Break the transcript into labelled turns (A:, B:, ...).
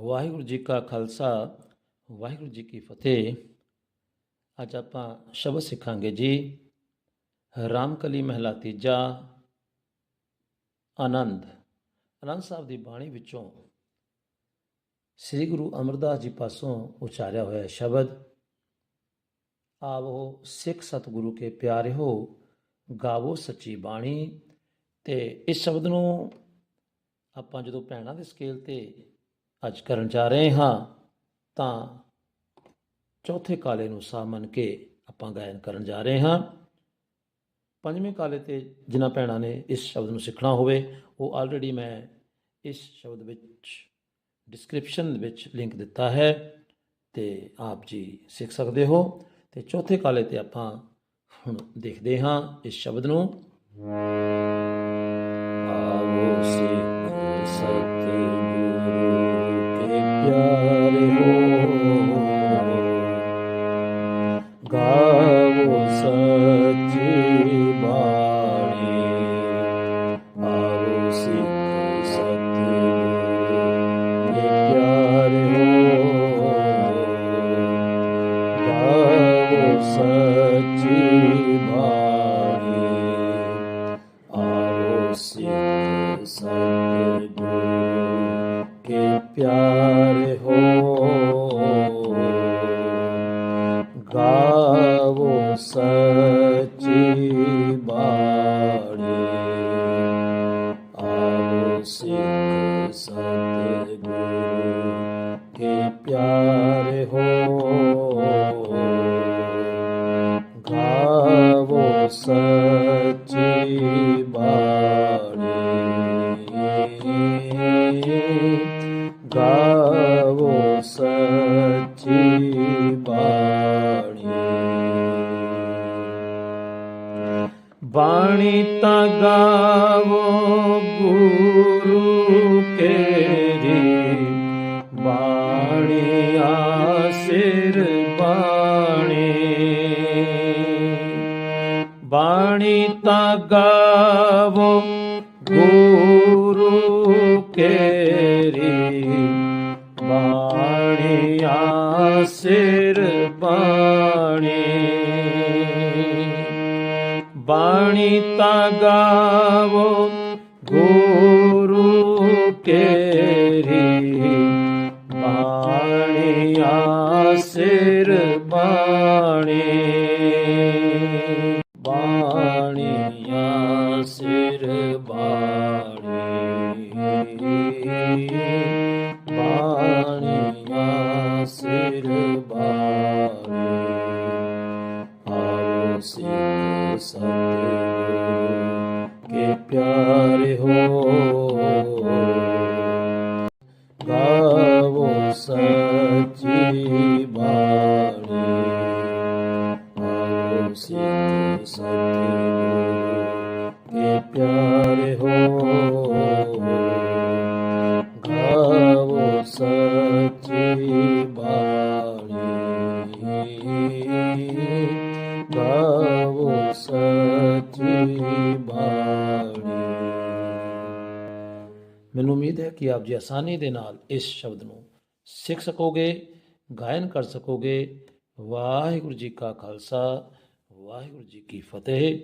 A: ਵਾਹਿਗੁਰੂ ਜੀ ਕਾ ਖਾਲਸਾ, ਵਾਹਿਗੁਰੂ ਜੀ ਕੀ ਫਤਿਹ। ਅੱਜ ਆਪਾਂ ਸ਼ਬਦ ਸਿੱਖਾਂਗੇ ਜੀ, ਰਾਮਕਲੀ ਮਹਿਲਾ ਤੀਜਾ, ਆਨੰਦ। ਆਨੰਦ ਸਾਹਿਬ ਦੀ ਬਾਣੀ ਵਿੱਚੋਂ ਸ੍ਰੀ ਗੁਰੂ ਅਮਰਦਾਸ ਜੀ ਪਾਸੋਂ ਉਚਾਰਿਆ ਹੋਇਆ ਸ਼ਬਦ, ਆਵੋ ਸਿੱਖ ਸਤਿਗੁਰੂ ਕੇ ਪਿਆਰੇ ਹੋ ਗਾਵੋ ਸੱਚੀ ਬਾਣੀ। ਤੇ ਇਸ ਸ਼ਬਦ ਨੂੰ ਆਪਾਂ ਜਦੋਂ ਭੈਣਾਂ ਦੇ ਸਕੇਲ ਤੇ ਅੱਜ ਕਰਨ ਜਾ ਰਹੇ ਹਾਂ, ਤਾਂ ਚੌਥੇ ਕਾਲੇ ਨੂੰ ਸਾਹ ਮੰਨ ਕੇ ਆਪਾਂ ਗਾਇਨ ਕਰਨ ਜਾ ਰਹੇ ਹਾਂ। ਪੰਜਵੇਂ ਕਾਲੇ ਤੇ ਜਿਨ੍ਹਾਂ ਭੈਣਾਂ ਨੇ ਇਸ ਸ਼ਬਦ ਨੂੰ ਸਿੱਖਣਾ ਹੋਵੇ, ਉਹ ਆਲਰੇਡੀ ਮੈਂ ਇਸ ਸ਼ਬਦ ਵਿੱਚ ਡਿਸਕ੍ਰਿਪਸ਼ਨ ਵਿੱਚ ਲਿੰਕ ਦਿੱਤਾ ਹੈ ਤੇ ਆਪ ਜੀ ਸਿੱਖ ਸਕਦੇ ਹੋ। ਤੇ ਚੌਥੇ ਕਾਲੇ ਤੇ ਆਪਾਂ ਹੁਣ ਦੇਖਦੇ ਹਾਂ ਇਸ ਸ਼ਬਦ ਨੂੰ। ਸੱਚੀ ਬਾਣੀ ਆਵੋ ਸਿੱਖ ਸਤਿਗੁਰੂ ਕੇ ਪਿਆਰੇ ਹੋ। ਗਾਵੋ ਸੱਚੀ ਬਾਣੀ ਆਵੋ ਸਿੱਖ ਸਤਿਗੁਰੂ ਕੇ ਪਿਆਰੇ ਹੋ। ਸੱਚੀ ਬਾਣੀ ਗਾਵੋ ਸੱਚੀ ਬਾਣੀ ਬਾਣੀ ਤਾਂ ਗਾਵੋ ਗੁਰੂ ਤਾਂ ਗਾਵੋ ਗੁਰੂ ਕੇਰੀ ਬਾਣੀ ਆਸਿਰ ਬਾਣੀ ਬਾਣੀ ਤਾਂ ਗਾਵੋ ਗੁਰੂ ਕੇਰੀ ਬਾਣੀ ਆਸਿਰ ਸਿਰ ਬਾਣੀ ਬਾਣੀ ਆਸਿਰ ਬਾਣੀ। ਆਵੋ ਸਿੱਖ ਸਤਿਗੁਰੂ ਕੇ ਪਿਆਰੇ ਹੋ ਪਿਆਰੇ ਹੋ ਗਾਵੋ ਸੱਚੀ ਬਾਣੀ। ਗਾਵੋ ਸੱਚੀ ਬਾਣੀ। ਮੈਨੂੰ ਉਮੀਦ ਹੈ ਕਿ ਆਪ ਜੀ ਆਸਾਨੀ ਦੇ ਨਾਲ ਇਸ ਸ਼ਬਦ ਨੂੰ ਸਿੱਖ ਸਕੋਗੇ, ਗਾਇਨ ਕਰ ਸਕੋਗੇ। ਵਾਹਿਗੁਰੂ ਜੀ ਕਾ ਖਾਲਸਾ, ਵਾਹਿਗੁਰੂ ਜੀ ਕੀ ਫਤਿਹ।